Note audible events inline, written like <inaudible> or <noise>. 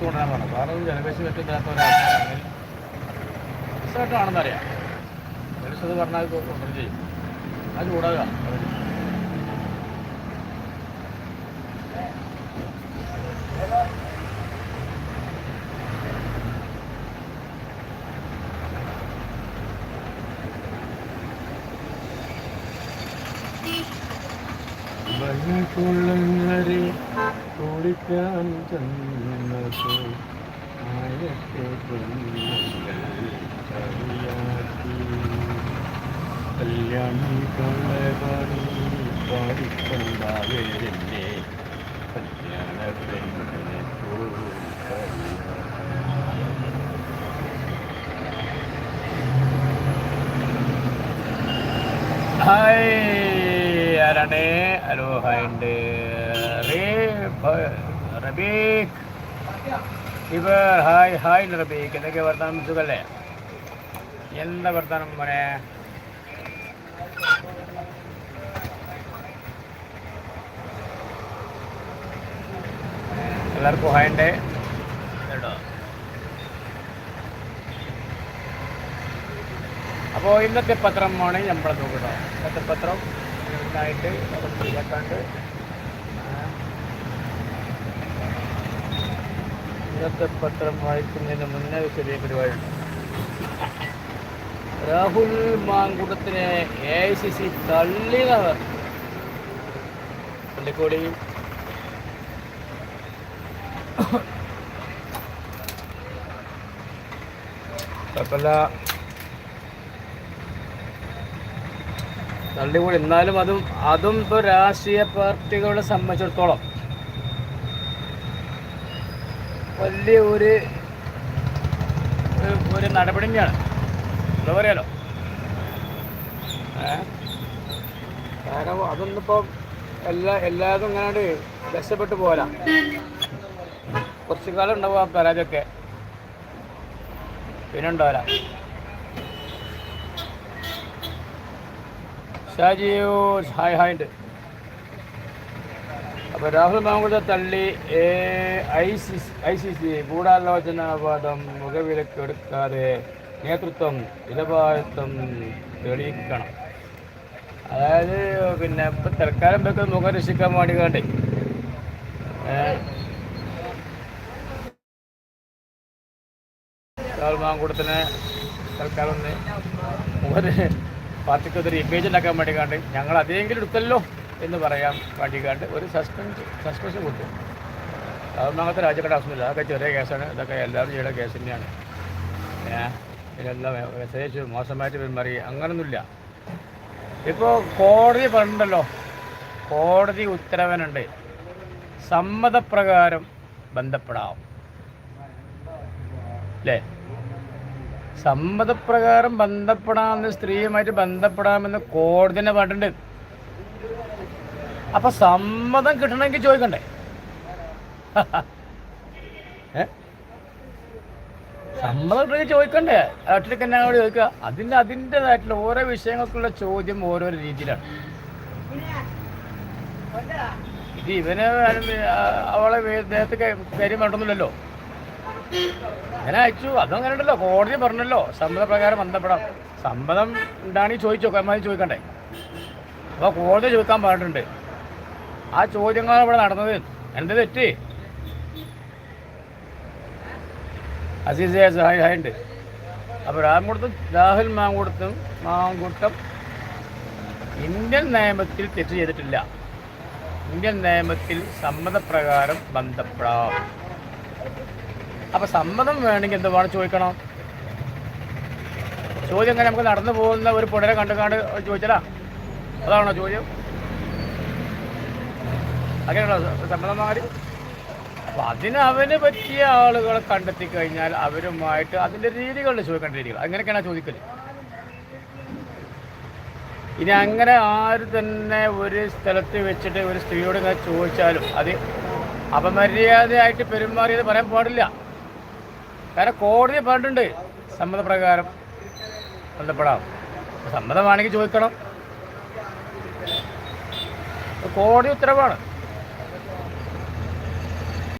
പുറത്തു കൊണ്ടുവരാൻ പറഞ്ഞു ഒരു ജലപേശി പറ്റില്ലാത്ത ഒരാൾക്കാണെങ്കിൽ റിസൾട്ടാണെന്നറിയാം പോലീസ് പറഞ്ഞാൽ കൊണ്ടുവരും ചെയ്യും. അത് ചൂടാകുക വഴികൊള്ളുന്നരെ ഓടിക്കാൻ ചെന്നപ്പോൾ ആയത്തെ കളിയാക്കി. കല്യാണി കൊള്ളപാടി പാടിക്കൊണ്ടാവേരെന്നെ കല്യാണ കളിയാക്കി. ഹായ് ആരാണ്? ഹലോ ഹായ് ഉണ്ട് റബീഖ് ഇവർ ഹായ് ഹായ് റബീഖ് എന്തൊക്കെ വർത്തമാനം സുഖല്ലേ? എന്താ വർത്തമാനം മോനെ? എല്ലാവർക്കും ഹായ് ഉണ്ട്. കേട്ടോ? അപ്പോൾ ഇന്നത്തെ പത്രമാണ് നമ്മൾ നോക്കട്ടോ. ഇന്നത്തെ പത്രം ഇന്നായിട്ട് ഇതൊക്കെയുണ്ട് ഇന്നത്തെ പത്രം വായിക്കുന്നതിന് മുന്നേ ചെറിയ പരിപാടിയുണ്ട് രാഹുൽ മാങ്കൂട്ടത്തിനെ എ ഐ സി സി തള്ളിയത് പള്ളിക്കോടി. കുഴപ്പമില്ല. തള്ളികൂടി എന്നാലും അതും അതും ഇപ്പോൾ രാഷ്ട്രീയ പാർട്ടികളെ സംബന്ധിച്ചിടത്തോളം വലിയ ഒരു ഒരു- നടപടി തന്നെയാണ് എന്താ പറയാലോ? കാരണം അതൊന്നും എല്ലാ എല്ലാവരും ഇങ്ങനെ രക്ഷപ്പെട്ടു പോരാ. കുറച്ചു കാലം ഉണ്ടാവും ആ പരാതിയൊക്കെ. പിന്നെ ഉണ്ടാവില്ല. ഷാജിയോ ഹായ് ഹായ് ഉണ്ട് അപ്പോൾ രാഹുൽ മാങ്കുഴ തള്ളി I C I C C ഗൂഢാലോചനാവാദം മുഖവിലക്കെടുക്കാതെ നേതൃത്വം നിലപാടിത്വം തെളിയിക്കണം. അതായത് പിന്നെ ഇപ്പം തൽക്കാലം ഇവർക്ക് മുഖം രക്ഷിക്കാൻ വേണ്ടി കണ്ടേ രാഹുൽ മാങ്കുടത്തിനെ തൽക്കാലം ഒന്ന് മുഖം പാർട്ടിക്ക് ഒരു ഇമേജ് ഉണ്ടാക്കാൻ വേണ്ടി കണ്ട് ഞങ്ങൾ അതെങ്കിലും എടുത്തല്ലോ എന്ന് പറയാൻ വേണ്ടി കണ്ട് ഒരു സസ്പെൻഷൻ സസ്പെൻഷൻ കൊടുത്തു. അതൊന്നാമത്തെ രാജ്യങ്ങളുടെ ആവശ്യമില്ല. അതൊക്കെ ചെറിയ കേസാണ്. ഇതൊക്കെ എല്ലാവരും ചെയ്യുന്ന കേസ് തന്നെയാണ്. ഇതെല്ലാം മെസ്സേജ് മോശമായിട്ട് പെരുമാറി അങ്ങനൊന്നുമില്ല. ഇപ്പോൾ കോടതി പറഞ്ഞിട്ടുണ്ടല്ലോ. കോടതി ഉത്തരവനുണ്ട്. സമ്മതപ്രകാരം ബന്ധപ്പെടാം. അല്ലേ സമ്മതപ്രകാരം ബന്ധപ്പെടാമെന്ന് സ്ത്രീയുമായിട്ട് ബന്ധപ്പെടാമെന്ന് കോടതി തന്നെ പറഞ്ഞിട്ടുണ്ട്. അപ്പൊ സമ്മതം കിട്ടണമെങ്കിൽ ചോദിക്കണ്ടേ? <laughs> സമ്മതം കിട്ടണമെങ്കിൽ ചോദിക്കണ്ടേ? തന്നെ അങ്ങോട്ട് ചോദിക്കുക. അതിന്റെ അതിന്റെതായിട്ടുള്ള ഓരോ വിഷയങ്ങൾക്കുള്ള ചോദ്യം ഓരോ രീതിയിലാണ്. ഇത് ഇവന് അവളെ ദേഹത്ത് കാര്യം വേണ്ടൊന്നുമില്ലല്ലോ അങ്ങനെ അയച്ചു. അതും അങ്ങനെ ഉണ്ടല്ലോ കോടതി പറഞ്ഞല്ലോ. സമ്മതപ്രകാരം ബന്ധപ്പെടാം. സമ്മതം ഉണ്ടാണെങ്കിൽ ചോദിച്ചോ? കമ്മാതി ചോദിക്കണ്ടേ? അപ്പോൾ കോടതി ചോദിക്കാൻ പാടുണ്ട്. ആ ചോദ്യങ്ങളാണ് ഇവിടെ നടന്നത്. എന്ത് തെറ്റ്? അസീസെ സഹായ ഉണ്ട്. അപ്പോൾ രാമകുടത്തും രാഹുൽ മാങ്കുടത്തും മാങ്കുട്ടം ഇന്ത്യൻ നിയമത്തിൽ തെറ്റ് ചെയ്തിട്ടില്ല. ഇന്ത്യൻ നിയമത്തിൽ സമ്മതപ്രകാരം ബന്ധപ്പെടാം. അപ്പൊ സമ്മതം വേണമെങ്കിൽ എന്തുവാണ് ചോദിക്കണം? ചോദ്യം എങ്ങനെ നമുക്ക് നടന്നു പോകുന്ന ഒരു പുടരെ കണ്ടു കാണ്ട് ചോദിച്ചാലാ അതാണോ ചോദ്യം? അങ്ങനെയാണോ സമ്മതമാര് അപ്പൊ അതിന് അവന് പറ്റിയ ആളുകളെ കണ്ടെത്തി കഴിഞ്ഞാൽ അവരുമായിട്ട് അതിന്റെ രീതികളിൽ ചോദിക്കേണ്ട രീതികൾ അങ്ങനെയൊക്കെയാണ് ചോദിക്കൽ. ഇനി അങ്ങനെ ആര് തന്നെ ഒരു സ്ഥലത്ത് വെച്ചിട്ട് ഒരു സ്ത്രീയോട് ഇങ്ങനെ ചോദിച്ചാലും അത് അപമര്യാദയായിട്ട് പെരുമാറിയത് പറയാൻ പാടില്ല. കാരണം കോടതി പറഞ്ഞിട്ടുണ്ട് സമ്മതപ്രകാരം ബന്ധപ്പെടാം. സമ്മതമാണെങ്കിൽ ചോദിക്കണം. കോടതി ഉത്തരവാണ്.